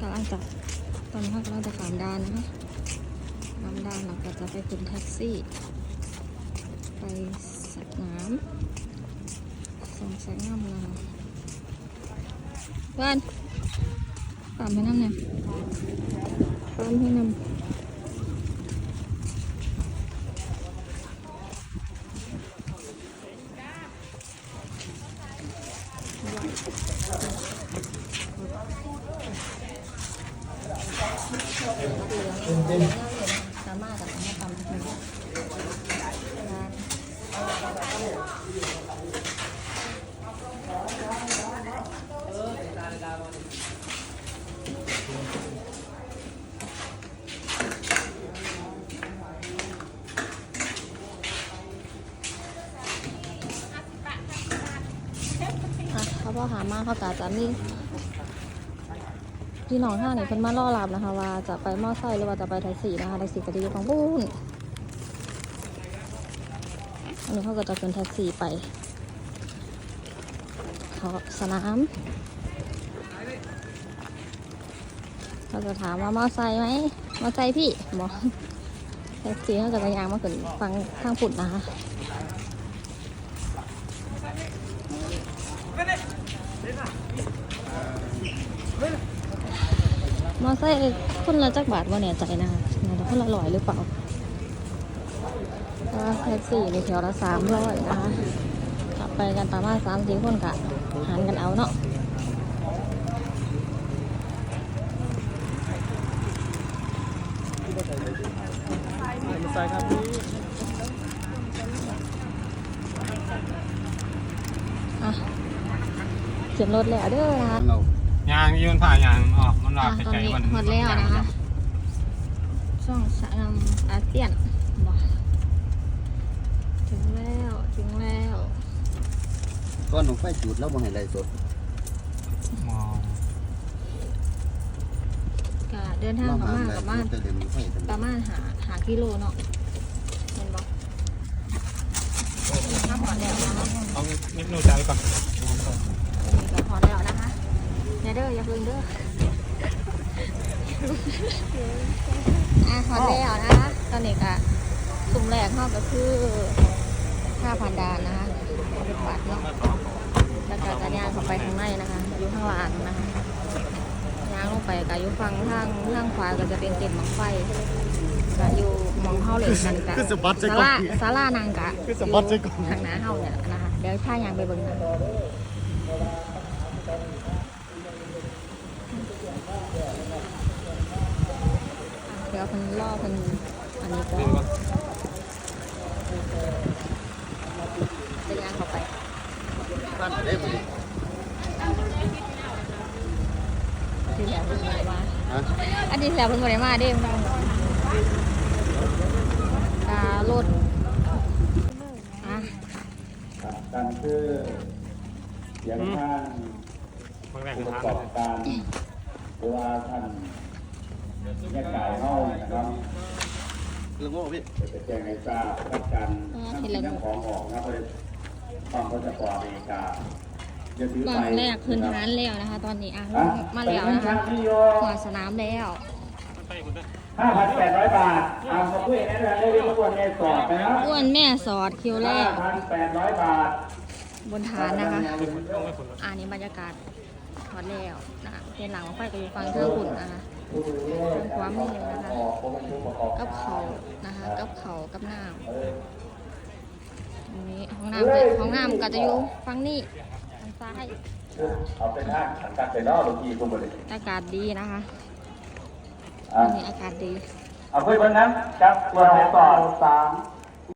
กำลังจะตอนนี้เขากำลังจะขามดานนะคะขามดานเราก็จะไปขึ้นแท็กซี่ ไปสักน้ำส่งแสงน้ำเราว่อนตามไปน้ำเนี่ยตามให้น้ำ สามารถจะทำให้ตามทุกอย่างอะเขาบอหามาเขากะจะมี พี่น้องท่าเนี่ยเพิ่นมาล่อรับนะคะ ว่าจะไปมอไซค์หรือว่าจะไปแท็กซี่นะคะแท็กซี่ก็จะอยู่ฝั่งบุ้นอันนี้เขาก็จะขึ้นแท็กซี่ไป เขาสนามเขาจะถามว่ามอไซค์ไหมมอไซค์พี่บอแท็กซี่เขาก็จะยางมาขึ้นฟังข้างปุ่นนะคะ มอไซค์คนละจักบาทว่าเนี่ยใจนะคะน่าจะคนละร้อยหรือเปล่าแท็กซี่ในแถวละสามร้อยนะคะขับไปกันประมาณสามสี่คนกะหารกันเอาเนาะใส่ครับพี่เขียนรถแล้วเด้อนะคะ ยางยืนผ่ายางออกมันหลัอะบไปตอนไกลนี้มันหมดแล้วนะคะช่องสามอาเซียนบอกถึงแล้วถึงแล้วก้อนของไฟจุดแล้วบ่ให้ไรสดมองกะเดินทางประมาณประมาณแต่เดี๋ยวมีไฟทันประมาณหาหากิโลเนาะเห็นบอกถ้าพอแล้วนะคะเอานิดนูใจก่อนนี่ก็พอแล้วนะคะ อย่าเด้ออย่าเพิ่งเด้ออะพอแล้วนะคะตอนนี้ก็สุ่มแรกเข้าก็คือห้าพันดานนะคะเป็นบัตรเนาะแล้วก็จะย่างเข้าไปข้างในนะคะ อยู่ข้างล่างนะคะย่างลงไปก็อยู่ฝั่งทางทางขวาก็จะเป็นเต็นท์หมองไฟก็อยู่หมองเข้าเลยกันกะคือสบัดใจศาก่อนลาศาลานางกะคือสบัดใจก่อนทางหน้าเฮาเนี่ยนะคะเดี๋ยวถ้ายางไปเบิ่งนะ เดี๋ยวเพิ่นล่อเพิ่นอันนี้ก็จะยางเข้าไปบ้านได้บ่ดิที่แหลเพิ่นบ่ได้มาฮะอันนี้แหลเพิ่นบ่ได้มาเด้มันการถอะการคืออย่างท่านบางแรกผู้คือประทางกอบการหรือว่าท่าน แยกจ่ายเฮานะครับเรื่องโง่พี่จะแจ้งให้ทราบรับการนำสิ่งของออกนะครับความพสปอร์ตอเมริกาอย่าถือตอไปนแรกขึ้นฐานแล้วนะคะ ตอนนี้อะลงมาแล้วนะคะหัวสนามแล้วไปคุณด้วยห้าพันแปดร้อยบาทเอามาคุยกันนะเรื่องควรในสอบนะครับอ้วนแม่สอดคิวแรห้ากพันแปดร้อยบาท บนฐานนะคะต้องไม่คุณอ่านี้บรรยากาศถอดแล้วนะคะเป็นหลังของไฟก็อยู่ฟังเธอหุ่นนะคะ ทางขวามือนะคะ กับเขานะคะ กับเขากับน้ำตรงนี้ห้องน้ำก็ห้องน้ำก็จะอยู่ฝั่งนี้ทางซ้ายเอาเป็นท่านสังกัดเป็นนอกลูกพี่คุณบริษัทอากาศดีนะคะอะวันนี้อากาศดี เอาคุยบนนั้นครับตัวในสอบสาม